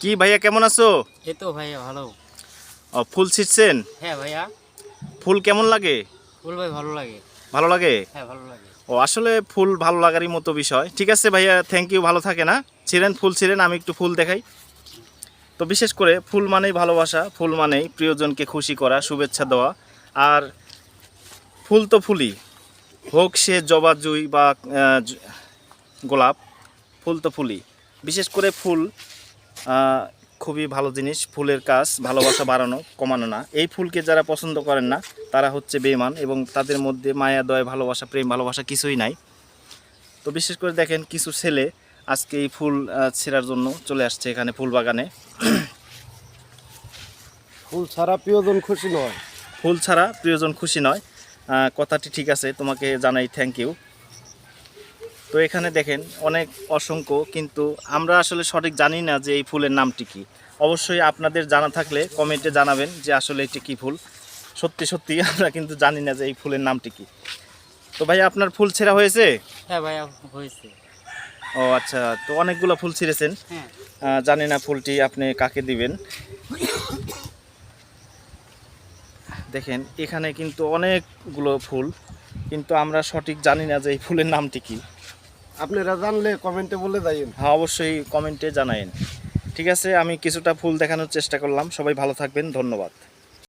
কি ভাইয়া কেমন আছো? এই তো ভাইয়া ভালো। ও, ফুল ছিটছেন? হ্যাঁ ভাইয়া। ফুল কেমন লাগে? ফুল ভাই ভালো লাগে। ভালো লাগে? হ্যাঁ ভালো লাগে। ও আসলে ফুল ভালো লাগারই মতো বিষয়। ঠিক আছে ভাইয়া থ্যাংক ইউ ভালো থাকে না? ছিলেন ফুল ছিলেন আমি একটু ফুল দেখাই। তো বিশেষ করে ফুল মানেই ভালোবাসা ফুল মানেই প্রিয়জনকে খুশি করা শুভেচ্ছা দেওয়া। আর ফুল তো ফুলই। হোক সে জবা জুই বা গোলাপ ফুল তো ফুলই। বিশেষ করে ফুল খুবই ভালো জিনিস ফুলের কাজ ভালোবাসা বাড়ানো কমানো না। এই ফুলকে যারা পছন্দ করেন না তারা হচ্ছে বেমান এবং তাদের মধ্যে মায়া দয় ভালোবাসা প্রেম ভালোবাসা কিছুই নাই। তো বিশেষ করে দেখেন কিছু ছেলে আজকে এই ফুল ছেঁড়ার জন্য চলে আসছে এখানে ফুল বাগানে। ফুল ছাড়া প্রিয়জন খুশি নয়। ফুল ছাড়া প্রিয়জন খুশি নয়। কথাটি ঠিক আছে তোমাকে জানাই থ্যাংক ইউ তো এখানে দেখেন অনেক অসংখ্য কিন্তু আমরা আসলে সঠিক জানি না যে এই ফুলের নামটি কি। অবশ্যই আপনাদের জানা থাকলে কমেন্টে জানাবেন যে আসলে এটি কী ফুল। সত্যি সত্যি আমরা কিন্তু জানি না যে এই ফুলের নামটি কি। তো ভাই আপনার ফুল ছেঁড়া হয়েছে? হ্যাঁ ভাইয়া হয়েছে। ও আচ্ছা তো অনেকগুলো ফুল ছিঁড়েছেন। হ্যাঁ। জানি না ফুলটি আপনি কাকে দিবেন। দেখেন এখানে কিন্তু অনেকগুলো ফুল কিন্তু আমরা সঠিক জানি না যে এই ফুলের নামটি কি। আপনারা জানলে কমেন্টে বলে যাইন হ্যাঁ অবশ্যই কমেন্টে জানাইন ঠিক আছে, আমি কিছুটা ফুল দেখানোর চেষ্টা করলাম। সবাই ভালো থাকবেন, ধন্যবাদ।